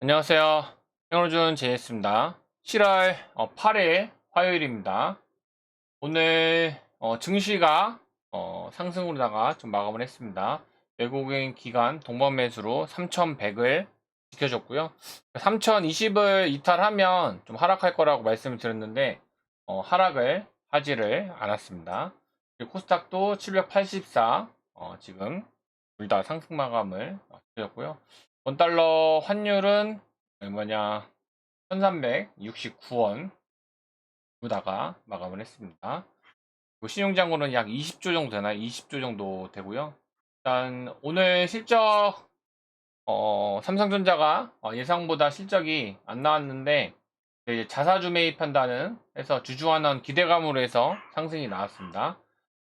안녕하세요. 행로준 제이스입니다. 7월 8일 화요일입니다. 오늘 어, 증시가 어, 상승으로다가 좀 마감을 했습니다. 외국인 기간 동반 매수로 3,100을 지켜줬고요. 3,020을 이탈하면 좀 하락할 거라고 말씀을 드렸는데 어, 하락을 하지를 않았습니다. 코스닥도 784 어, 지금 둘 다 상승 마감을 지켜줬고요. 원달러 환율은 얼마냐 1369원 보다가 마감을 했습니다. 그리고 신용장고는 약 20조 정도 되나요? 20조 정도 되고요. 일단 오늘 실적 어, 삼성전자가 어, 예상보다 실적이 안 나왔는데 자사주 매입한다는 해서 주주환원 기대감으로 해서 상승이 나왔습니다.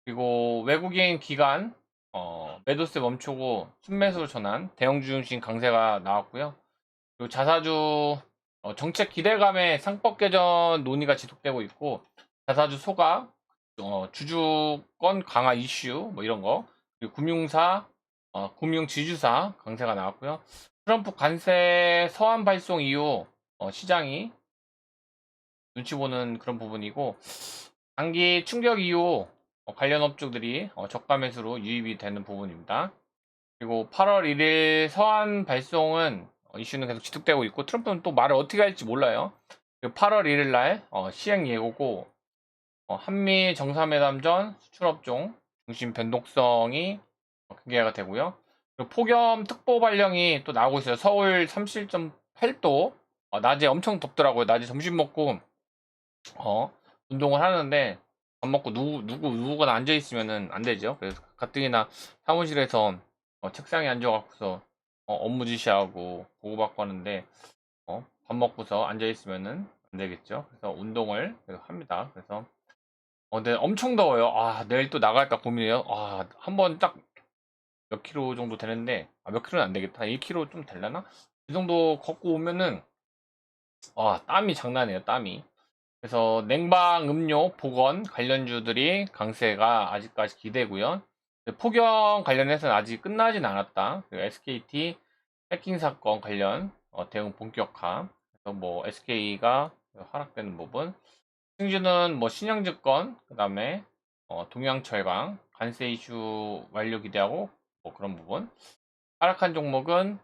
그리고 외국인 기관 어, 매도세 멈추고 순매수 전환, 대형주 중심 강세가 나왔고요. 그리고 자사주 어, 정책 기대감에 상법 개정 논의가 지속되고 있고 자사주 소각, 어, 주주권 강화 이슈 뭐 이런 거 그리고 금융사, 어, 금융 지주사 강세가 나왔고요. 트럼프 관세 서한 발송 이후 어, 시장이 눈치 보는 그런 부분이고 단기 충격 이후 어, 관련 업종들이 어, 저가 매수로 유입이 되는 부분입니다. 그리고 8월 1일 서한 발송은 어, 이슈는 계속 지속되고 있고 트럼프는 또 말을 어떻게 할지 몰라요. 8월 1일 날 어, 시행 예고고 어, 한미 정상회담 전 수출업종 중심 변동성이 공개가 되고요. 폭염 특보 발령이 또 나오고 있어요. 서울 37.8도 어, 낮에 엄청 덥더라고요. 낮에 점심 먹고 어, 운동을 하는데 밥 먹고 누구 누구 누구가 앉아 있으면은 안 되죠. 그래서 가뜩이나 사무실에서 어, 책상에 앉아갖고서 어, 업무 지시하고 보고받고 하는데 어, 밥 먹고서 앉아 있으면은 안 되겠죠. 그래서 운동을 합니다. 그래서 어, 네, 엄청 더워요. 아, 내일 또 나갈까 고민해요. 아, 한 번 딱 몇 킬로 정도 되는데, 아, 몇 킬로는 안 되겠다. 1킬로 좀 되려나? 이 정도 걷고 오면은, 아, 땀이 장난이에요, 땀이. 그래서 냉방, 음료, 보건 관련주들이 강세가 아직까지 기대고요. 폭염 관련해서는 아직 끝나진 않았다. SKT 해킹 사건 관련 어, 대응 본격화. 그래서 뭐 SK가 하락되는 부분. 승주는 뭐 신영증권, 그 다음에 어, 동양철강, 관세 이슈 완료 기대하고 뭐 그런 부분. 하락한 종목은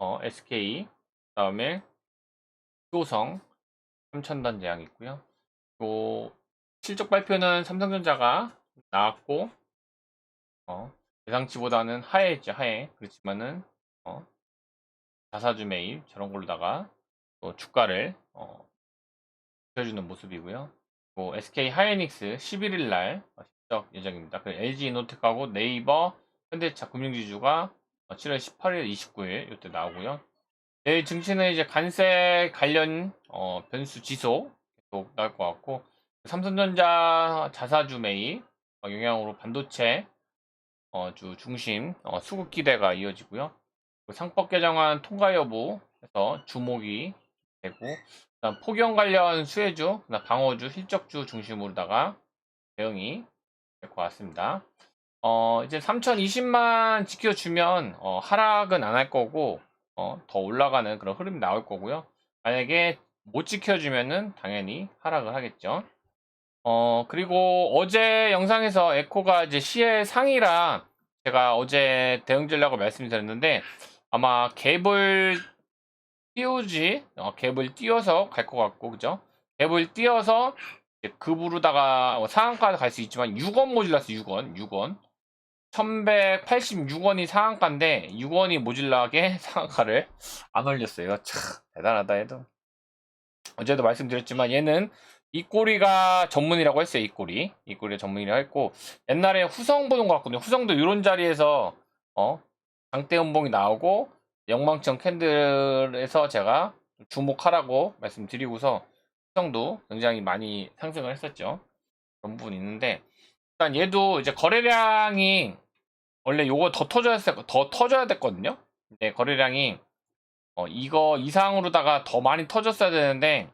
어, SK, 그 다음에 효성, 삼천단 제약이 있고요. 또 실적 발표는 삼성전자가 나왔고 어, 예상치보다는 하해했죠 하해. 그렇지만은 어, 자사주 매입 저런 걸로다가 또 주가를 어, 지켜주는 모습이고요. 또 SK 하이닉스 11일 날 실적 예정입니다. 그 LG 이노텍하고 네이버 현대차 금융지주가 7월 18일, 29일 이때 나오고요. 내일 증시는 이제 관세 관련 어, 변수 지속 계속 나올 것 같고 삼성전자 자사주 매입 어, 영향으로 반도체 어, 주 중심 어, 수급 기대가 이어지고요. 상법 개정안 통과 여부에서 주목이 되고 그다음 폭염 관련 수혜주, 그다음 방어주, 실적주 중심으로다가 대응이 될 것 같습니다. 어, 이제 3020만 지켜주면 어, 하락은 안 할 거고 어, 더 올라가는 그런 흐름이 나올 거고요. 만약에 못 지켜주면은 당연히 하락을 하겠죠. 어, 그리고 어제 영상에서 에코가 이제 시의 상이라 제가 어제 대응 전략을 말씀드렸는데 아마 갭을 띄우지, 어, 갭을 띄워서 갈 것 같고, 그죠? 갭을 띄워서 급으로다가 뭐 상한가 갈수 있지만 6원 모질랐어, 6원, 6원. 1186원이 상한가인데 6원이 모질라게 상한가를 안 올렸어요. 참 대단하다 해도. 어제도 말씀드렸지만 얘는 이 꼬리가 전문이라고 했어요. 이 꼬리. 이 꼬리가 전문이라고 했고 옛날에 후성 보는 것 같거든요. 후성도 이런 자리에서 어 장대 음봉이 나오고 영망청 캔들에서 제가 주목하라고 말씀드리고서 후성도 굉장히 많이 상승을 했었죠. 그런 부분이 있는데 일단 얘도 이제 거래량이 원래 요거 더 터져야 더 터져야 됐거든요. 근데 거래량이 어, 이거 이상으로다가 더 많이 터졌어야 되는데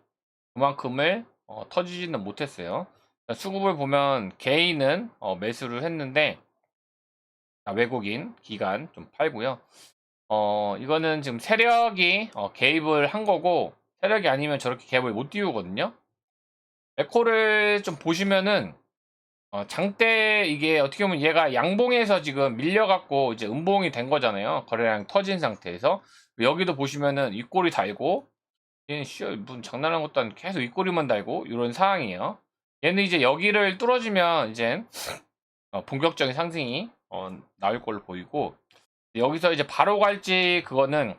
그만큼을 어, 터지지는 못했어요. 수급을 보면 개인은 어, 매수를 했는데 아, 외국인 기간 좀 팔고요. 어, 이거는 지금 세력이 어, 개입을 한 거고 세력이 아니면 저렇게 개입을 못 띄우거든요. 에코를 좀 보시면은 어, 장대 이게 어떻게 보면 얘가 양봉에서 지금 밀려갖고 이제 음봉이 된 거잖아요. 거래량 터진 상태에서 여기도 보시면은 윗꼬리 달고 얘는 씨 무슨 장난하는 것도 아니고 계속 윗꼬리만 달고 이런 상황이에요. 얘는 이제 여기를 뚫어주면 이제 어, 본격적인 상승이 어, 나올 걸로 보이고 여기서 이제 바로 갈지 그거는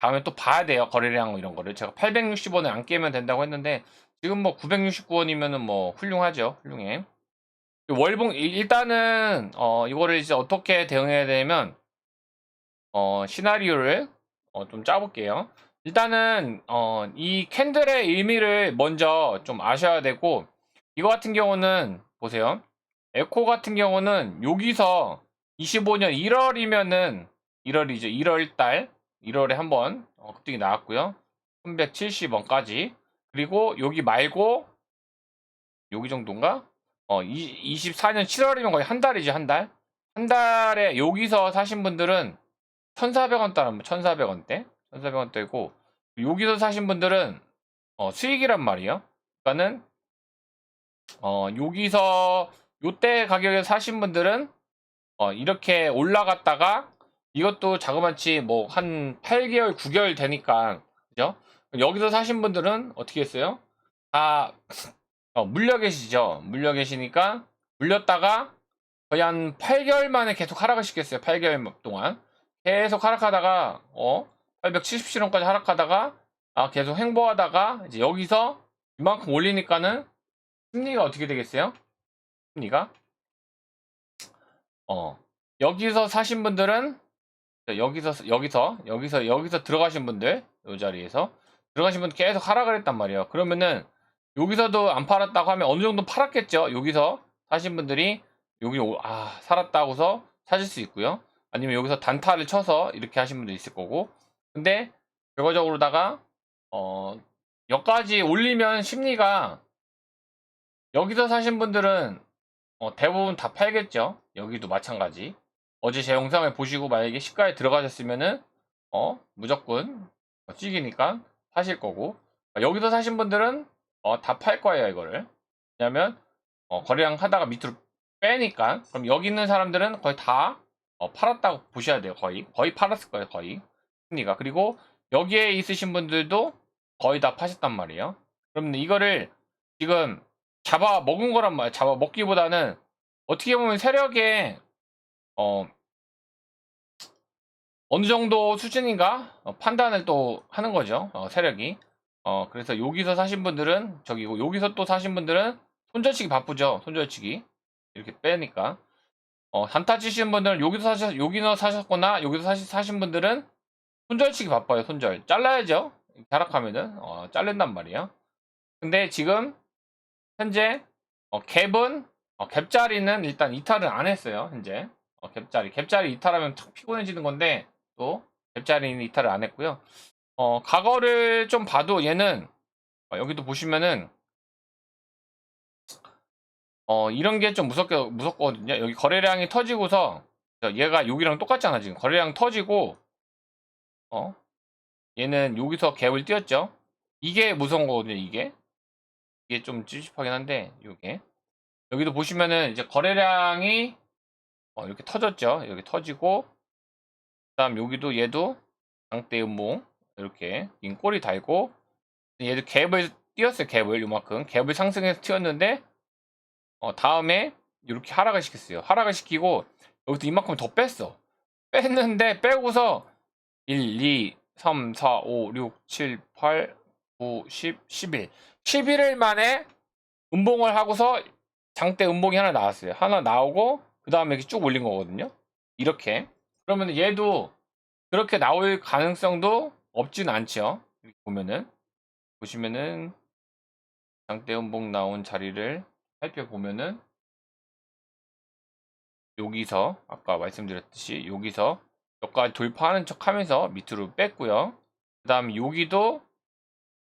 다음에 또 봐야 돼요 거래량 이런 거를 제가 860원을 안 깨면 된다고 했는데 지금 뭐 969원이면은 뭐 훌륭하죠 훌륭해 월봉 일- 일단은 어 이거를 이제 어떻게 대응해야 되면 어 시나리오를 어, 좀 짜볼게요 일단은 어 이 캔들의 의미를 먼저 좀 아셔야 되고 이거 같은 경우는 보세요 에코 같은 경우는 여기서 25년 1월이면은 1월이죠. 1월 달 1월에 한번 어, 급등이 나왔고요. 370원까지. 그리고 여기 말고 여기 정도인가? 어, 24년 7월이면 거의 한 달이지, 한 달. 한 달에 여기서 사신 분들은 1,400원 따라 1,400원대. 1,400원대고 여기서 사신 분들은 어, 수익이란 말이에요. 그러니까는 어, 여기서 요때 가격에 사신 분들은 어, 이렇게 올라갔다가 이것도 자그마치 뭐 한 8개월, 9개월 되니까 그죠? 여기서 사신 분들은 어떻게 했어요? 다 어, 물려 계시죠? 물려 계시니까 물렸다가 거의 한 8개월 만에 계속 하락을 시켰어요. 8개월 동안 계속 하락하다가 어 877원까지 하락하다가 아 계속 행보하다가 이제 여기서 이만큼 올리니까는 심리가 어떻게 되겠어요? 심리가 어 여기서 사신 분들은 여기서 여기서 여기서 여기서 들어가신 분들 이 자리에서 들어가신 분 계속 하락을 했단 말이에요. 그러면은 여기서도 안 팔았다고 하면 어느 정도 팔았겠죠. 여기서 사신 분들이 여기 오- 아 살았다고서 사실 수 있고요. 아니면 여기서 단타를 쳐서 이렇게 하신 분도 있을 거고. 근데 결과적으로다가 어 여기까지 올리면 심리가 여기서 사신 분들은 어, 대부분 다 팔겠죠. 여기도 마찬가지. 어제 제 영상을 보시고 만약에 시가에 들어가셨으면은 어 무조건 찍이니까 사실 거고 어, 여기서 사신 분들은 어, 다 팔 거예요 이거를. 왜냐면 어, 거래량 하다가 밑으로 빼니까 그럼 여기 있는 사람들은 거의 다 어, 팔았다고 보셔야 돼요 거의 거의 팔았을 거예요 거의 심리가 그리고 여기에 있으신 분들도 거의 다 파셨단 말이에요. 그럼 이거를 지금 잡아 먹은 거란 말이야. 잡아 먹기보다는 어떻게 보면 세력의 어 어느 정도 수준인가 어, 판단을 또 하는 거죠. 어, 세력이. 어 그래서 여기서 사신 분들은 저기고 여기서 또 사신 분들은 손절치기 바쁘죠. 손절치기 이렇게 빼니까. 어 단타 치시는 분들은 여기서 사셨 여기서 사셨거나 여기서 사시, 사신 분들은 손절치기 바빠요. 손절 잘라야죠. 하락하면은 어, 자른단 말이에요. 근데 지금 현재 어, 갭은 어, 갭자리는 일단 이탈을 안 했어요. 현재 어, 갭자리 갭자리 이탈하면 탁 피곤해지는 건데 또 갭자리는 이탈을 안 했고요. 어, 과거를 좀 봐도 얘는 어, 여기도 보시면은 어, 이런 게 좀 무섭게 무섭거든요. 여기 거래량이 터지고서 얘가 여기랑 똑같잖아 지금 거래량 터지고 어 얘는 여기서 갭을 띄었죠. 이게 무서운 거거든요. 이게 이게 좀 찝찝하긴 한데 이게 여기도 보시면은 이제 거래량이 어, 이렇게 터졌죠. 여기 터지고 그 다음 여기도 얘도 장대 음봉 이렇게 긴 꼬리 달고 얘도 갭을 띄었어요. 갭을 요만큼 갭을 상승해서 튀었는데 어, 다음에 이렇게 하락을 시켰어요. 하락을 시키고 여기서 이만큼 더 뺐어. 뺐는데 빼고서 1, 2, 3, 4, 5, 6, 7, 8, 9, 10, 11. 11일 만에 음봉을 하고서 장대 음봉이 하나 나왔어요. 하나 나오고 그 다음에 이렇게 쭉 올린 거거든요. 이렇게. 그러면 얘도 그렇게 나올 가능성도 없진 않죠. 보면은 보시면은 장대 음봉 나온 자리를 살펴보면은 여기서 아까 말씀드렸듯이 여기서 여기까지 돌파하는 척 하면서 밑으로 뺐고요. 그 다음 여기도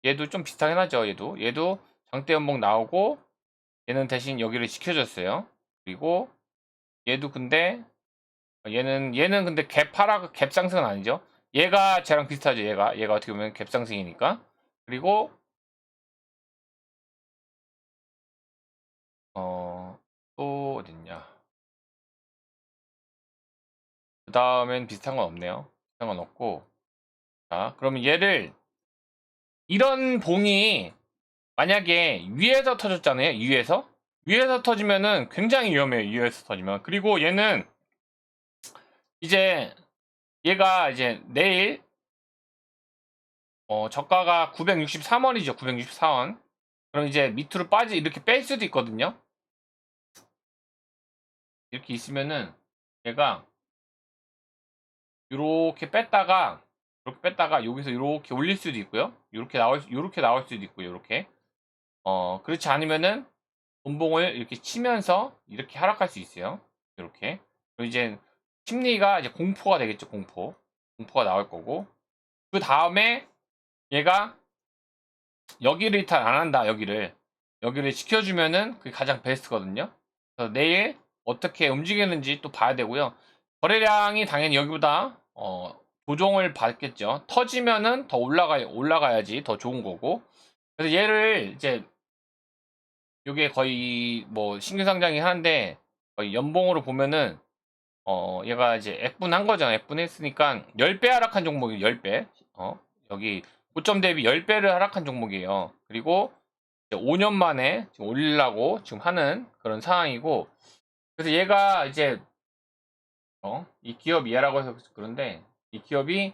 얘도 좀 비슷하긴 하죠. 얘도 얘도 장대 연봉 나오고 얘는 대신 여기를 지켜줬어요. 그리고 얘도 근데 얘는 얘는 근데 갭 하락 갭 상승은 아니죠. 얘가 쟤랑 비슷하죠. 얘가 얘가 어떻게 보면 갭 상승이니까. 그리고 어, 또 어딨냐. 그 다음엔 비슷한 건 없네요. 비슷한 건 없고. 자, 그러면 얘를 이런 봉이 만약에 위에서 터졌잖아요. 위에서. 위에서 터지면은 굉장히 위험해요. 위에서 터지면. 그리고 얘는 이제 얘가 이제 내일 어, 저가가 963원이죠. 964원. 그럼 이제 밑으로 빠지 이렇게 뺄 수도 있거든요. 이렇게 있으면은 얘가 이렇게 뺐다가 이렇게 뺐다가 여기서 이렇게 올릴 수도 있고요. 이렇게 나올 이렇게 나올 수도 있고요. 이렇게 어 그렇지 않으면은 돈봉을 이렇게 치면서 이렇게 하락할 수 있어요. 이렇게 그리고 이제 심리가 이제 공포가 되겠죠. 공포 공포가 나올 거고 그 다음에 얘가 여기를 이탈 안 한다. 여기를 여기를 지켜주면은 그게 가장 베스트거든요. 그래서 내일 어떻게 움직이는지 또 봐야 되고요. 거래량이 당연히 여기보다 어, 조정을 받겠죠. 터지면은 더 올라가 올라가야지 더 좋은 거고. 그래서 얘를 이제 이게 거의 뭐 신규 상장이 하는데 거의 연봉으로 보면은 어 얘가 이제 F분 한 거잖아. F분 했으니까 10배 하락한 종목이 10배. 어 여기 고점 대비 10배를 하락한 종목이에요. 그리고 5년 만에 지금 올리려고 지금 하는 그런 상황이고 그래서 얘가 이제 어, 이 기업 이해라고 해서 그런데 이 기업이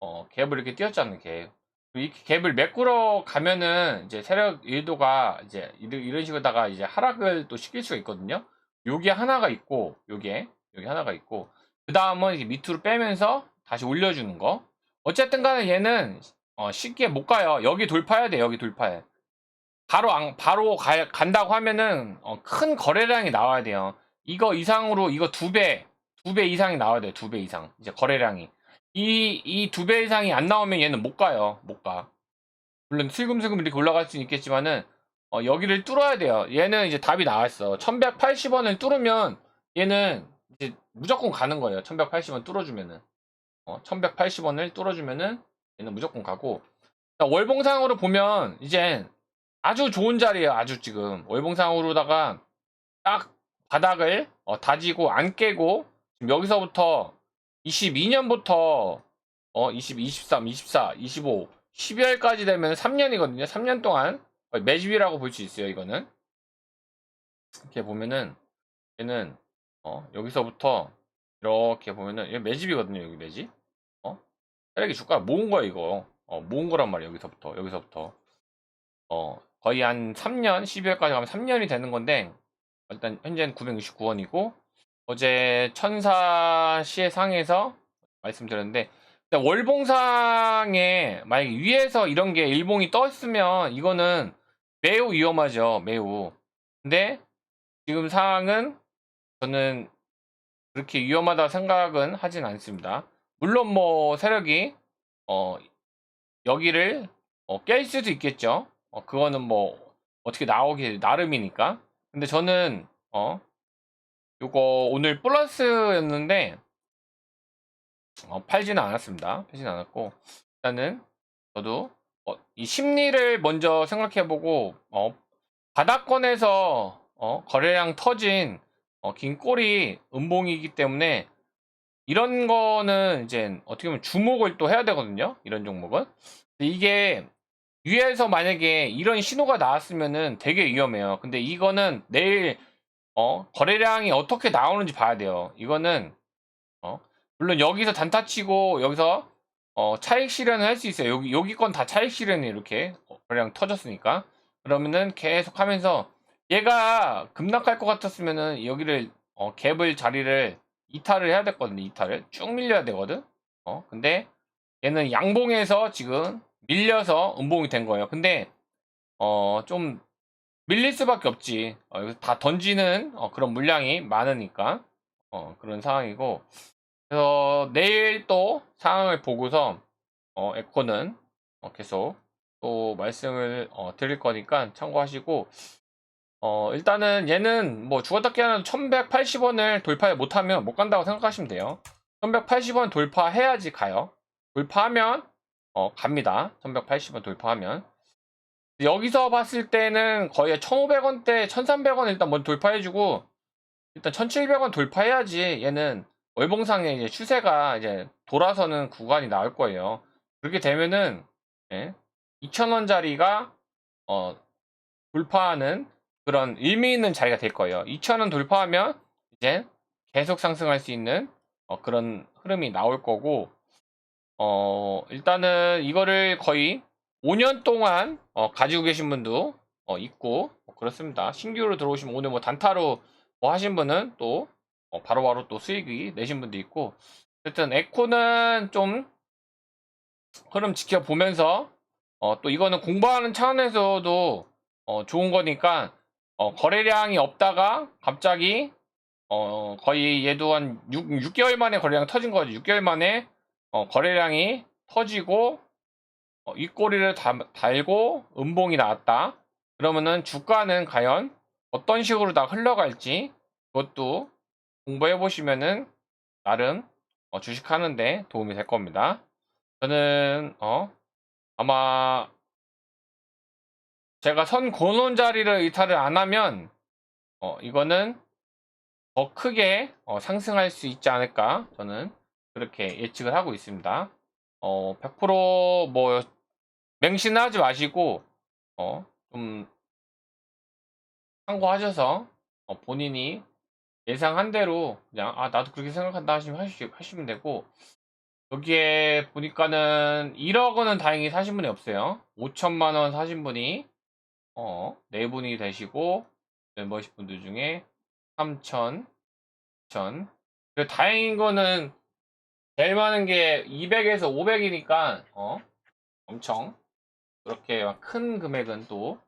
어, 갭을 이렇게 띄었잖아요, 갭. 이 갭을 메꾸러 가면은 이제 세력 일도가 이제 이런 식으로다가 이제 하락을 또 시킬 수가 있거든요. 요게 하나가 있고, 요게, 요게 하나가 있고, 그 다음은 밑으로 빼면서 다시 올려주는 거. 어쨌든 간에 얘는 어, 쉽게 못 가요. 여기 돌파해야 돼, 여기 돌파해. 바로 안, 바로 가, 간다고 하면은 어, 큰 거래량이 나와야 돼요. 이거 이상으로 이거 두 배, 두 배 이상이 나와야 돼요. 두 배 이상. 이제 거래량이. 이, 이 두 배 이상이 안 나오면 얘는 못 가요. 못 가. 물론 슬금슬금 이렇게 올라갈 수는 있겠지만은 어, 여기를 뚫어야 돼요. 얘는 이제 답이 나왔어. 1180원을 뚫으면 얘는 이제 무조건 가는 거예요. 1180원 뚫어주면은. 어, 1180원을 뚫어주면은 얘는 무조건 가고. 월봉상으로 보면 이제 아주 좋은 자리예요. 아주 지금 월봉상으로다가 딱 바닥을 어, 다지고 안 깨고 여기서부터 22년부터 어 20, 23, 24, 25, 12월까지 되면 3년이거든요. 3년 동안 매집이라고 볼 수 있어요. 이거는 이렇게 보면은 얘는 어 여기서부터 이렇게 보면은 얘 매집이거든요. 여기 매집. 어? 쓰레기 주가 모은 거야 이거. 어 모은 거란 말이야 여기서부터 여기서부터. 어 거의 한 3년 12월까지 가면 3년이 되는 건데 일단 현재는 969원이고 어제 천사 시의 상에서 말씀드렸는데 월봉상에 만약에 위에서 이런 게 일봉이 떴으면 이거는 매우 위험하죠 매우. 근데 지금 상황은 저는 그렇게 위험하다 생각은 하진 않습니다. 물론 뭐 세력이 어 여기를 어, 깰 수도 있겠죠. 어, 그거는 뭐 어떻게 나오기 나름이니까. 근데 저는 어 요거 오늘 플러스였는데 어, 팔지는 않았습니다. 팔지는 않았고 일단은 저도 어, 이 심리를 먼저 생각해보고 어, 바닥권에서 어, 거래량 터진 어, 긴 꼬리 음봉이기 때문에 이런 거는 이제 어떻게 보면 주목을 또 해야 되거든요. 이런 종목은 이게 위에서 만약에 이런 신호가 나왔으면은 되게 위험해요. 근데 이거는 내일 어, 거래량이 어떻게 나오는지 봐야 돼요. 이거는 어, 물론 여기서 단타 치고 여기서 어, 차익 실현을 할 수 있어요. 여기 여기 건 다 차익 실현이 이렇게 거래량 터졌으니까 그러면은 계속 하면서 얘가 급락할 것 같았으면은 여기를 어, 갭을 자리를 이탈을 해야 됐거든요. 이탈을 쭉 밀려야 되거든. 어, 근데 얘는 양봉에서 지금 밀려서 음봉이 된 거예요. 근데 어, 좀 밀릴 수밖에 없지. 어, 다 던지는 어, 그런 물량이 많으니까 어, 그런 상황이고 그래서 내일 또 상황을 보고서 어, 에코는 어, 계속 또 말씀을 어, 드릴 거니까 참고하시고 어, 일단은 얘는 뭐 죽었다 깨어나도 1180원을 돌파 못하면 못 간다고 생각하시면 돼요. 1180원 돌파해야지 가요. 돌파하면, 어, 갑니다. 1180원 돌파하면. 여기서 봤을 때는 거의 1500원대, 1300원 일단 먼저 돌파해주고, 일단 1700원 돌파해야지 얘는 월봉상의 이제 추세가 이제 돌아서는 구간이 나올 거예요. 그렇게 되면은, 예, 2000원짜리가, 어, 돌파하는 그런 의미 있는 자리가 될 거예요. 2,000원 돌파하면 이제 계속 상승할 수 있는 어, 그런 흐름이 나올 거고, 어, 일단은 이거를 거의 5년 동안 어, 가지고 계신 분도 어, 있고, 뭐 그렇습니다. 신규로 들어오시면 오늘 뭐 단타로 뭐 하신 분은 또 어, 바로바로 또 수익이 내신 분도 있고, 어쨌든 에코는 좀 흐름 지켜보면서 어, 또 이거는 공부하는 차원에서도 어, 좋은 거니까 어, 거래량이 없다가 갑자기 어, 거의 얘도 한 6, 6개월 만에 거래량 터진 거지. 6개월 만에 어, 거래량이 터지고 어, 윗꼬리를 다- 달고 음봉이 나왔다. 그러면은 주가는 과연 어떤 식으로 다 흘러갈지 그것도 공부해 보시면은 나름 어, 주식하는데 도움이 될 겁니다. 저는 어, 아마 제가 선 고는 자리를 이탈을 안 하면 어, 이거는 더 크게 어, 상승할 수 있지 않을까 저는 그렇게 예측을 하고 있습니다. 어, 100%뭐 맹신을 하지 마시고 어, 좀 참고하셔서 어, 본인이 예상한 대로 그냥 아 나도 그렇게 생각한다 하시면 하시, 하시면 되고 여기에 보니까는 1억 원은 다행히 사신 분이 없어요. 5천만 원 사신 분이 어, 네 분이 되시고 멤버십 분들 중에 3천, 1천. 그 다행인 거는 제일 많은 게 200에서 500이니까 어, 엄청 그렇게 막큰 금액은 또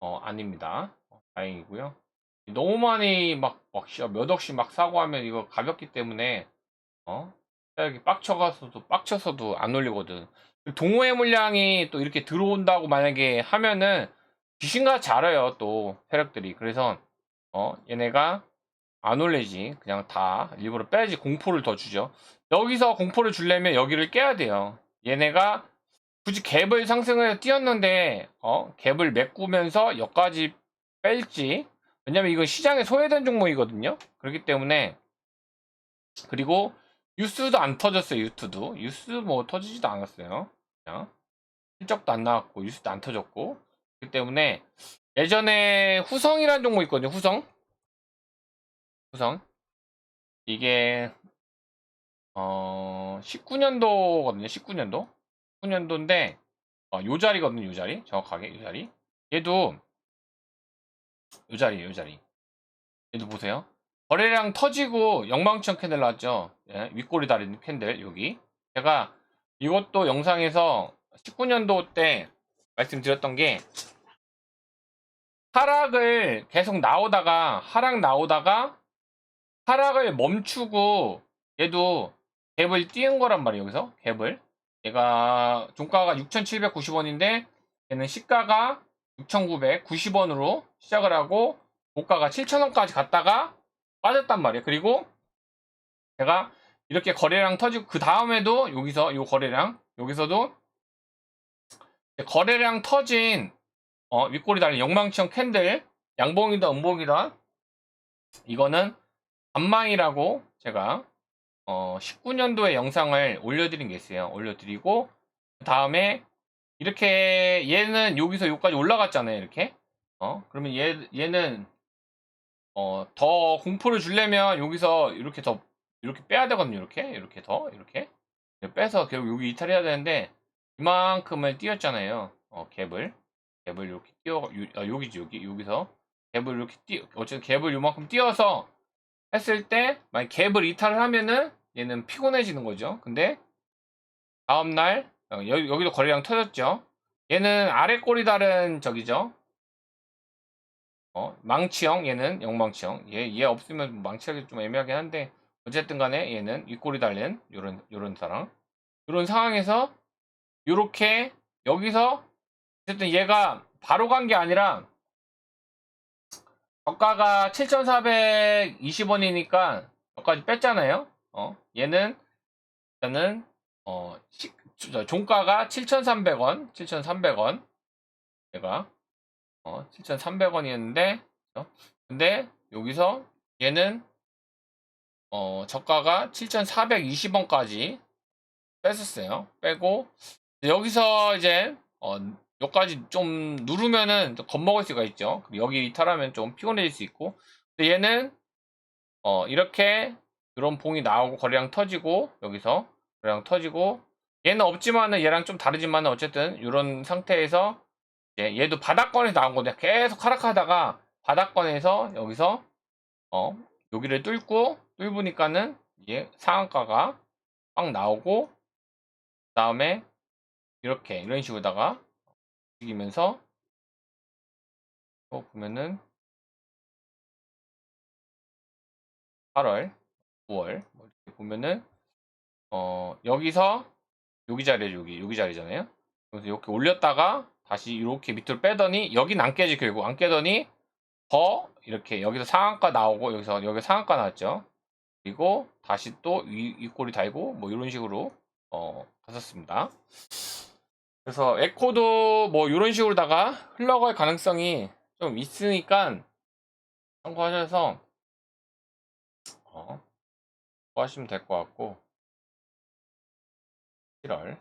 어, 아닙니다. 어, 다행이고요. 너무 많이 막, 막, 몇 억씩 막 사고 하면 이거 가볍기 때문에, 어? 여기 빡쳐가서도, 빡쳐서도 안 올리거든. 동호회 물량이 또 이렇게 들어온다고 만약에 하면은 귀신같이 알아요, 또, 세력들이. 그래서, 어, 얘네가 안 올리지. 그냥 다 일부러 빼야지 공포를 더 주죠. 여기서 공포를 주려면 여기를 깨야 돼요. 얘네가 굳이 갭을 상승을 띄었는데, 어, 갭을 메꾸면서 여기까지 뺄지, 왜냐면 이건 시장에 소외된 종목이거든요. 그렇기 때문에 그리고 뉴스도 안 터졌어요. 유튜도 뉴스 뭐 터지지도 않았어요. 그냥 실적도 안 나왔고 뉴스도 안 터졌고 그렇기 때문에 예전에 후성이라는 종목 있거든요. 후성 후성 이게 어 19년도거든요. 19년도 19년도인데 어, 요 자리거든요. 요 자리 정확하게 요 자리 얘도 요 자리, 요 자리. 얘도 보세요. 거래량 터지고 영망청 캔들 나왔죠. 예, 윗꼬리 다리는 캔들, 여기. 제가 이것도 영상에서 19년도 때 말씀드렸던 게 하락을 계속 나오다가, 하락 나오다가 하락을 멈추고 얘도 갭을 띄운 거란 말이에요, 여기서. 갭을. 얘가 종가가 6,790원인데 얘는 시가가 6,990원으로 시작을 하고 고가가 7,000원까지 갔다가 빠졌단 말이에요. 그리고 제가 이렇게 거래량 터지고 그 다음에도 여기서 이 거래량 여기서도 거래량 터진 어, 윗꼬리 달린 영망청 캔들 양봉이다 음봉이다 이거는 반망이라고 제가 어, 19년도에 영상을 올려드린 게 있어요. 올려드리고 그 다음에 이렇게 얘는 여기서 여기까지 올라갔잖아요. 이렇게. 어? 그러면 얘 얘는 어, 더 공포를 주려면 여기서 이렇게 더 이렇게 빼야 되거든요. 이렇게. 이렇게 더 이렇게. 빼서 결국 여기 이탈해야 되는데 이만큼을 띄었잖아요. 어, 갭을. 갭을 이렇게 띄어 요, 아, 여기지 여기 여기서 갭을 이렇게 띄 어쨌든 갭을 요만큼 띄어서 했을 때 만약 갭을 이탈을 하면은 얘는 피곤해지는 거죠. 근데 다음날 어, 여기, 여기도 거래량 터졌죠. 얘는 아래 꼬리 다른 저기죠. 어, 망치형 얘는 영망치형. 얘, 얘 없으면 망치하기 좀 애매하긴 한데 어쨌든 간에 얘는 윗꼬리 달린 요런 요런 사람. 요런 상황에서 요렇게 여기서 어쨌든 얘가 바로 간 게 아니라 저가가 7,420원이니까 여기까지 뺐잖아요. 어, 얘는 일단은 어, 시- 저- 종가가 7,300원, 7,300원. 얘가 어, 7,300원이었는데 근데 여기서 얘는 어, 저가가 7,420원까지 뺐었어요. 빼고 여기서 이제 어, 여기까지 좀 누르면은 좀 겁먹을 수가 있죠. 여기 이탈하면 좀 피곤해질 수 있고 근데 얘는 어, 이렇게 이런 봉이 나오고 거래량 터지고 여기서 거래량 터지고 얘는 없지만은 얘랑 좀 다르지만은 어쨌든 이런 상태에서 이제 얘도 바닥권에서 나온 건데 계속 하락하다가 바닥권에서 여기서 어 여기를 뚫고 뚫으니까는 이제 상한가가 빡 나오고 그 다음에 이렇게 이런 식으로다가 움직이면서 또 보면은 8월, 9월 뭐 이렇게 보면은 어 여기서 여기 자리 여기 여기 자리잖아요. 그래서 이렇게 올렸다가 다시 이렇게 밑으로 빼더니 여긴 안 깨지 결국 안 깨더니 더 이렇게 여기서 상한가 나오고 여기서 여기 상한가 나왔죠. 그리고 다시 또 위, 윗골이 달고 뭐 이런 식으로 어 갔었습니다. 그래서 에코도 뭐 이런 식으로다가 흘러갈 가능성이 좀 있으니까 참고하셔서 어, 하시면 될 것 같고. 7월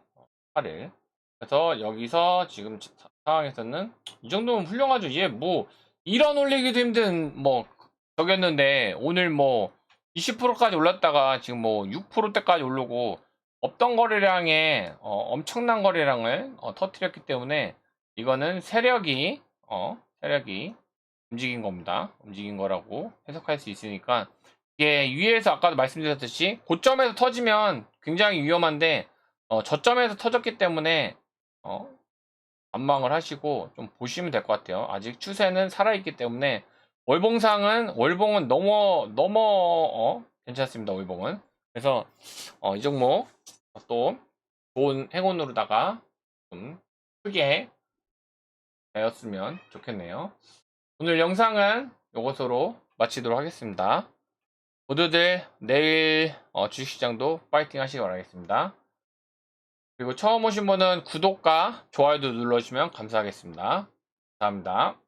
8일. 그래서 여기서 지금 지- 상황에서는 이 정도면 훌륭하죠. 얘뭐 1원 올리기도 힘든 뭐 저겼는데 오늘 뭐 20%까지 올랐다가 지금 뭐 6%대까지 오르고 없던 거래량에 어, 엄청난 거래량을 어, 터뜨렸기 때문에 이거는 세력이 어, 세력이 움직인 겁니다. 움직인 거라고 해석할 수 있으니까 이게 위에서 아까도 말씀드렸듯이 고점에서 터지면 굉장히 위험한데 어, 저점에서 터졌기 때문에 어, 관망을 하시고 좀 보시면 될 것 같아요. 아직 추세는 살아있기 때문에 월봉상은 월봉은 너무 너무 어, 괜찮습니다. 월봉은 그래서 어, 이 종목 또 좋은 행운으로다가 좀 크게 되었으면 좋겠네요. 오늘 영상은 이것으로 마치도록 하겠습니다. 모두들 내일 어, 주식시장도 파이팅 하시기 바라겠습니다. 그리고 처음 오신 분은 구독과 좋아요도 눌러주시면 감사하겠습니다. 감사합니다.